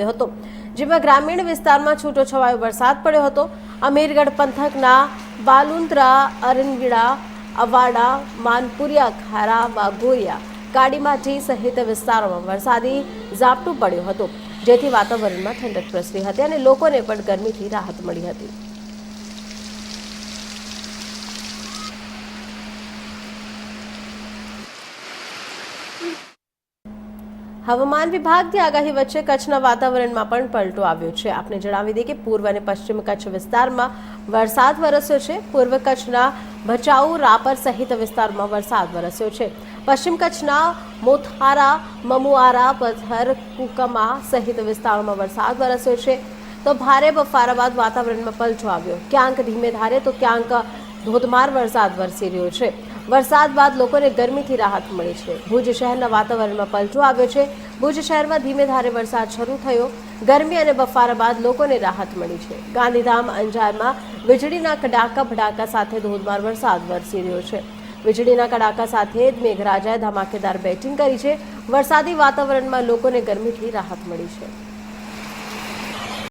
હતો, જેમાં ગ્રામીણ વિસ્તારમાં છૂટો છવાયો વરસાદ પડ્યો હતો. અમીરગઢ પંથકના બાલુંદ્રા અરનગીડા, અવાડા, માનપુરિયા, ખારા, વાઘોરિયા કાડીમાટી સહિત વિસ્તારોમાં વરસાદી ઝાપટું પડ્યું હતું, જેથી વાતાવરણમાં ઠંડક પ્રસરી હતી અને લોકોને પણ ગરમીથી રાહત મળી હતી. હવામાન વિભાગની આગાહી વચ્ચે કચ્છના વાતાવરણમાં પણ પલટો આવ્યો છે. આપણે જણાવી દઈએ કે પૂર્વ અને પશ્ચિમ કચ્છ વિસ્તારમાં વરસાદ વરસ્યો છે. પૂર્વ કચ્છના ભચાઉ, રાપર સહિત વિસ્તારમાં વરસાદ વરસ્યો છે. પશ્ચિમ કચ્છના મોથારા, મમુઆરા પથર કુકમા સહિત વિસ્તારોમાં વરસાદ વરસ્યો છે. તો ભારે બફારા બાદ વાતાવરણમાં પલટો આવ્યો. ક્યાંક ધીમે ધારે તો ક્યાંક ધોધમાર વરસાદ વરસી રહ્યો છે. વરસાદ બાદ લોકોને ગરમીથી રાહત મળી છે. ભુજ શહેરના વાતાવરણમાં પલટો આવ્યો છે. ભુજ શહેરમાં ધીમે ધારે વરસાદ શરૂ થયો. ગરમી અને બફારા બાદ લોકોને રાહત મળી છે. ગાંધીધામ, અંજારમાં વીજળીના કડાકા ભડાકા સાથે ધોધમાર વરસાદ વરસી રહ્યો છે. વીજળીના કડાકા સાથે જ મેઘરાજાએ ધમાકેદાર બેટિંગ કરી છે. વરસાદી વાતાવરણમાં લોકોને ગરમીથી રાહત મળી છે.